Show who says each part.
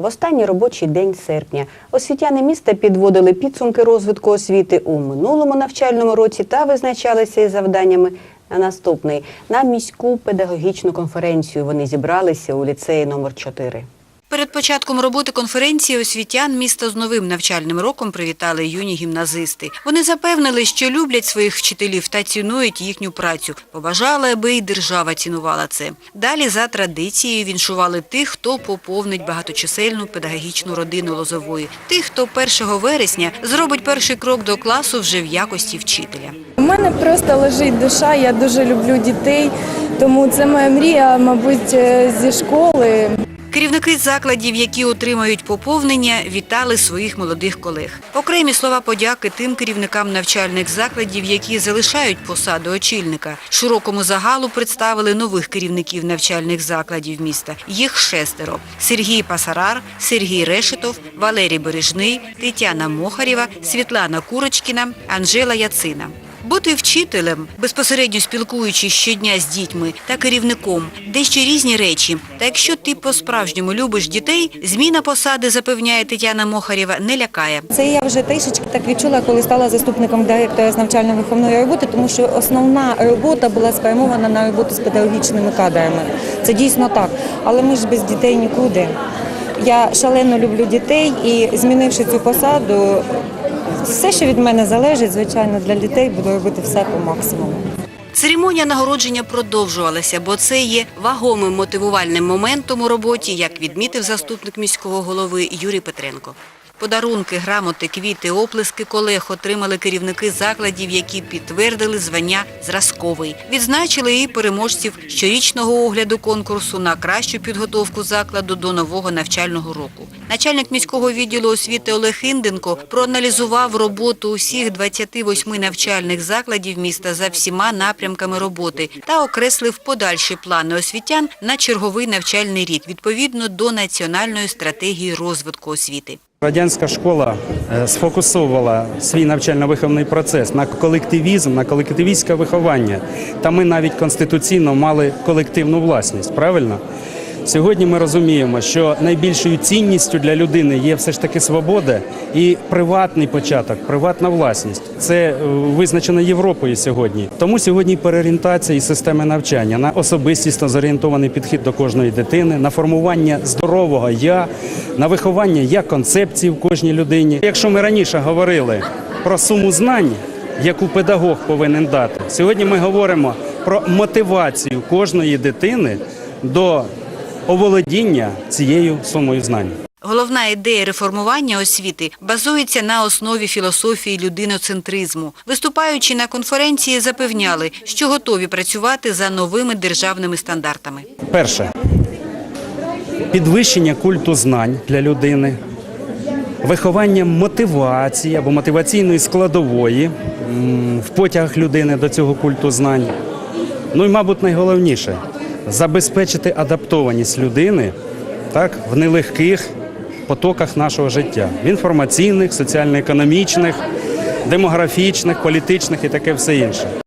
Speaker 1: В останній робочий день серпня освітяни міста підводили підсумки розвитку освіти у минулому навчальному році та визначалися із завданнями на наступний. На міську педагогічну конференцію вони зібралися у ліцеї номер 4
Speaker 2: Перед початком роботи конференції освітян міста з новим навчальним роком привітали юні гімназисти. Вони запевнили, що люблять своїх вчителів та цінують їхню працю. Побажали, аби і держава цінувала це. Далі за традицією віншували тих, хто поповнить багаточисельну педагогічну родину Лозової. Тих, хто 1 вересня зробить перший крок до класу вже в якості вчителя.
Speaker 3: У мене просто лежить душа, я дуже люблю дітей, тому це моя мрія, мабуть, е, зі школи.
Speaker 2: Керівники закладів, які отримають поповнення, вітали своїх молодих колег. Окремі слова подяки тим керівникам навчальних закладів, які залишають посаду очільника. Широкому загалу представили нових керівників навчальних закладів міста. Їх шестеро: Сергій Пасарар, Сергій Решетов, Валерій Бережний, Тетяна Мохарєва, Світлана Курочкіна, Анжела Яцина. Бути вчителем, безпосередньо спілкуючись щодня з дітьми та керівником, дещо різні речі. Та якщо ти по-справжньому любиш дітей, зміна посади, запевняє Тетяна Мохарєва, не лякає.
Speaker 4: Це я вже трішечки так відчула, коли стала заступником директора з навчально-виховної роботи, тому що основна робота була спрямована на роботу з педагогічними кадрами. Це дійсно так. Але ми ж без дітей нікуди. Я шалено люблю дітей і змінивши цю посаду, все, що від мене залежить, звичайно, для дітей буду робити все по максимуму.
Speaker 2: Церемонія нагородження продовжувалася, бо це є вагомим мотивувальним моментом у роботі, як відмітив заступник міського голови Юрій Петренко. Подарунки, грамоти, квіти, оплески колег отримали керівники закладів, які підтвердили звання зразковий. Відзначили і переможців щорічного огляду конкурсу на кращу підготовку закладу до нового навчального року. Начальник міського відділу освіти Олег Інденко проаналізував роботу усіх 28 навчальних закладів міста за всіма напрямками роботи та окреслив подальші плани освітян на черговий навчальний рік відповідно до національної стратегії розвитку освіти.
Speaker 5: Радянська школа е, сфокусовувала свій навчально-виховний процес на колективізм, на колективістське виховання. Та ми навіть конституційно мали колективну власність. Правильно? Сьогодні ми розуміємо, що найбільшою цінністю для людини є все ж таки свобода і приватний початок, приватна власність. Це е, визначено Європою сьогодні. Тому сьогодні переорієнтація і системи навчання на особистісно зорієнтований підхід до кожної дитини, на формування здорового я, на виховання я концепції в кожній людині. Якщо ми раніше говорили про суму знань, яку педагог повинен дати, сьогодні ми говоримо про мотивацію кожної дитини до оволодіння цією сумою знань.
Speaker 2: Головна ідея реформування освіти базується на основі філософії людиноцентризму. Виступаючи на конференції, запевняли, що готові працювати за новими державними стандартами.
Speaker 5: Перше підвищення культу знань для людини, виховання мотивації або мотиваційної складової в потягах людини до цього культу знань. Ну і, мабуть, найголовніше забезпечити адаптованість людини так, в нелегких потоках нашого життя інформаційних, соціально-економічних, демографічних, політичних і таке все інше.